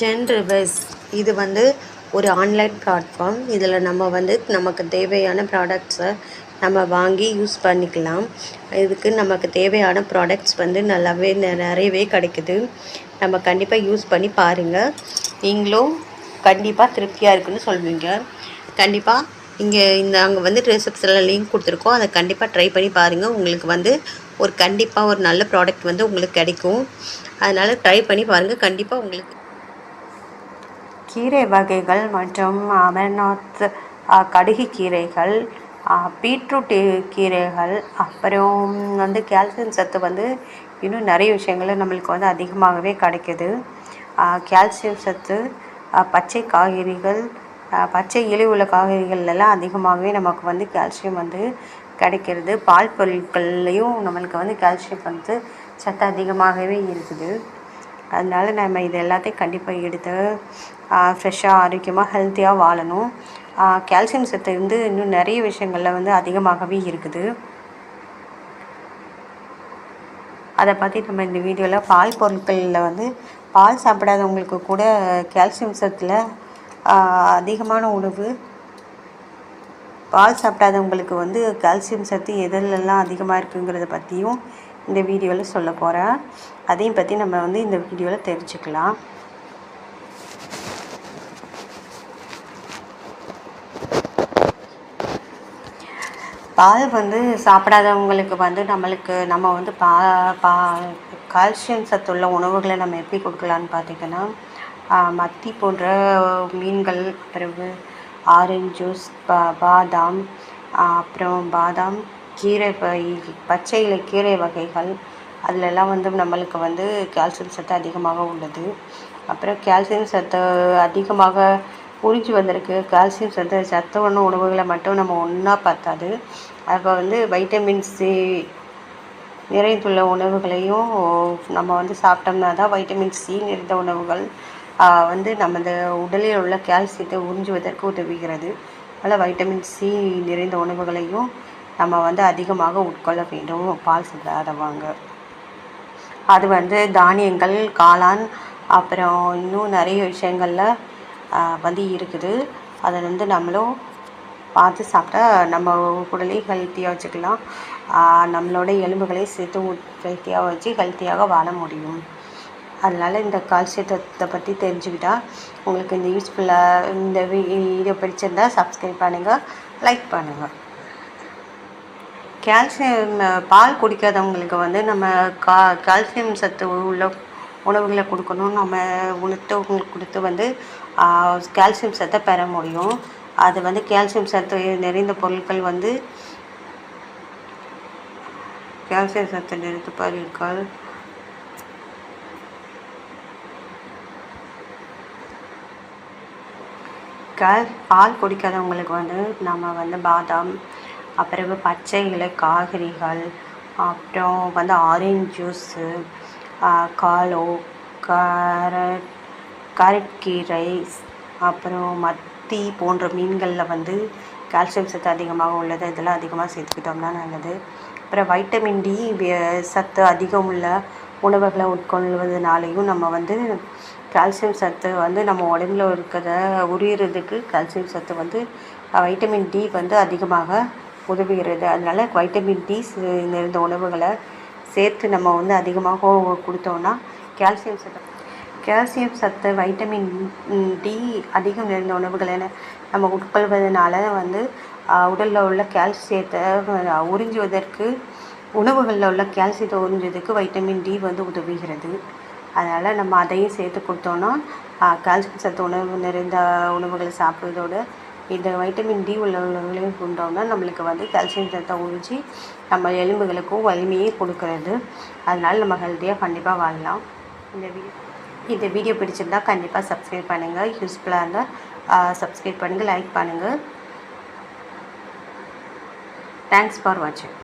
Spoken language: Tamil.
ஜென் ரிவர்ஸ் இது வந்து ஒரு ஆன்லைன் பிளாட்ஃபார்ம் இதில் நம்ம வந்து நமக்கு தேவையான ப்ராடக்ட்ஸை நம்ம வாங்கி யூஸ் பண்ணிக்கலாம். இதுக்கு நமக்கு தேவையான ப்ராடக்ட்ஸ் வந்து நல்லாவே நிறையவே கிடைக்குது. நம்ம கண்டிப்பாக யூஸ் பண்ணி பாருங்கள் நீங்களும் கண்டிப்பாக திருப்தியாக இருக்குன்னு சொல்வீங்க. கண்டிப்பாக இங்கே இந்த அங்கே வந்து ரிசப்ஷனில் லிங்க் கொடுத்துருக்கோம். அதை கண்டிப்பாக ட்ரை பண்ணி பாருங்கள் உங்களுக்கு வந்து ஒரு கண்டிப்பாக ஒரு நல்ல ப்ராடக்ட் வந்து உங்களுக்கு கிடைக்கும். அதனால் ட்ரை பண்ணி பாருங்கள் கண்டிப்பாக உங்களுக்கு கீரை வகைகள் மற்றும் அமர்நாத் கடுகு கீரைகள் பீட்ரூட் கீரைகள் அப்புறம் வந்து கால்சியம் சத்து வந்து இன்னும் நிறைய விஷயங்கள் நம்மளுக்கு வந்து அதிகமாகவே கிடைக்குது. கால்சியம் சத்து பச்சை காய்கறிகள் பச்சை இலை உள்ள காய்கறிகள் எல்லாம் அதிகமாகவே நமக்கு வந்து கால்சியம் வந்து கிடைக்கிறது. பால் பொருட்கள்லையும் நம்மளுக்கு வந்து கால்சியம் வந்து சத்து அதிகமாகவே இருக்குது. அதனால் நம்ம இது எல்லாத்தையும் கண்டிப்பாக எடுத்து ஃப்ரெஷ்ஷாக ஆரோக்கியமாக ஹெல்த்தியாக வாழணும். கால்சியம் சத்து வந்து இன்னும் நிறைய விஷயங்களில் வந்து அதிகமாகவே இருக்குது. அதை பற்றி நம்ம இந்த வீடியோவில் பால் பொருட்களில் வந்து பால் சாப்பிடாதவங்களுக்கு கூட கால்சியம் சத்தில் அதிகமான உணவு. பால் சாப்பிடாதவங்களுக்கு வந்து கால்சியம் சத்து எதிலெல்லாம் அதிகமாக இருக்குங்கிறத பற்றியும் இந்த வீடியோவில் சொல்ல போகிறேன் அதையும் பற்றி நம்ம வந்து இந்த வீடியோவில் தெரிஞ்சுக்கலாம். பால் வந்து சாப்பிடாதவங்களுக்கு வந்து நம்மளுக்கு நம்ம வந்து பா பா கால்சியம் சத்துள்ள உணவுகளை நம்ம எப்படி கொடுக்கலான்னு பார்த்தீங்கன்னா மத்தி போன்ற மீன்கள் பிறகு ஆரஞ்ச் ஜூஸ் பா பாதாம் அப்புறம் பாதாம் கீரை வகை பச்சை இலை கீரை வகைகள் அதிலெல்லாம் வந்து நம்மளுக்கு வந்து கால்சியம் சத்து அதிகமாக உள்ளது. அப்புறம் கால்சியம் சத்து அதிகமாக உறிஞ்சி வந்திருக்கு. கால்சியம் சத்து சத்துள்ள உணவுகளை மட்டும் நம்ம ஒன்றா பார்த்தாது. அப்போ வந்து வைட்டமின் சி நிறைந்துள்ள உணவுகளையும் நம்ம வந்து சாப்பிட்டோம்னா தான் வைட்டமின் சி நிறைந்த உணவுகள் வந்து நமது உடலில் உள்ள கால்சியத்தை உறிஞ்சுவதற்கு உதவுகிறது. அதனால் வைட்டமின் சி நிறைந்த உணவுகளையும் நம்ம வந்து அதிகமாக உட்கொள்ள வேண்டும் பால் சாப்பிடாதவங்க அது வந்து தானியங்கள் காளான் அப்புறம் இன்னும் நிறைய விஷயங்களில் வந்து இருக்குது. அதை வந்து நம்மளும் பார்த்து சாப்பிட்டா நம்ம உடலை ஹெல்த்தியாக வச்சுக்கலாம். நம்மளோட எலும்புகளை சேர்த்து ஹெல்த்தியாக வச்சு ஹெல்த்தியாக வாழ முடியும். அதனால் இந்த கால்சியத்தை பற்றி தெரிஞ்சுக்கிட்டால் உங்களுக்கு இந்த யூஸ்ஃபுல்லாக இந்த வீடியோ பிடிச்சிருந்தா சப்ஸ்கிரைப் பண்ணுங்கள் லைக் பண்ணுங்கள் கால்சியம் பால் குடிக்காதவங்களுக்கு வந்து நம்ம கா கால்சியம் சத்து உள்ள உணவுகளை கொடுக்கணும். நம்ம உணர்த்தவங்களுக்கு கொடுத்து வந்து கால்சியம் சத்தை பெற முடியும். அது வந்து கால்சியம் சத்து நிறைந்த பொருட்கள் வந்து கால்சியம் சத்து நிறைந்த பொருட்கள். கால் பால் குடிக்காதவங்களுக்கு வந்து நம்ம வந்து பாதாம் அப்புறவு பச்சை இலை காய்கறிகள் அப்புறம் வந்து ஆரஞ்சு ஜூஸு காலோ கேரட் கேரட் கீரை அப்புறம் மத்தி போன்ற மீன்களில் வந்து கால்சியம் சத்து அதிகமாக உள்ளது. இதெல்லாம் அதிகமாக சேர்த்துக்கிட்டோம்னா நல்லது. அப்புறம் வைட்டமின் டி சத்து அதிகம் உள்ள உணவுகளை உட்கொள்வதனாலையும் நம்ம வந்து கால்சியம் சத்து வந்து நம்ம உடம்புல இருக்கிற உரியறதுக்கு கால்சியம் சத்து வந்து வைட்டமின் டி வந்து அதிகமாக உதவுகிறது. அதனால வைட்டமின் டி நிறைந்த உணவுகளை சேர்த்து நம்ம வந்து அதிகமாக கொடுத்தோம்னா கால்சியம் சத்து கால்சியம் சத்து வைட்டமின் டி அதிகம் நிறைந்த உணவுகளை நம்ம உட்கொள்வதனால வந்து உடலில் உள்ள கால்சியத்தை உறிஞ்சுவதற்கு உணவுகளில் உள்ள கால்சியத்தை உறிஞ்சதுக்கு வைட்டமின் டி வந்து உதவுகிறது. அதனால் நம்ம அதையும் சேர்த்து கொடுத்தோன்னா கால்சியம் சத்து உணவு நிறைந்த உணவுகளை சாப்பிட்றதோட இந்த வைட்டமின் டி உள்ள உணவுகளையும் கொண்டோம்னா நம்மளுக்கு வந்து கால்சியம் சத்தை உறிஞ்சி நம்ம எலும்புகளுக்கும் வலிமையை கொடுக்கறது. அதனால் நம்ம ஹெல்த்தியாக கண்டிப்பாக வாழலாம். இந்த வீடியோ இந்த வீடியோ பிடிச்சிருந்தா கண்டிப்பாக சப்ஸ்கிரைப் பண்ணுங்கள் யூஸ்ஃபுல்லாக இருந்தால் சப்ஸ்கிரைப் பண்ணுங்கள் லைக் பண்ணுங்கள் தேங்க்ஸ் ஃபார் வாட்சிங்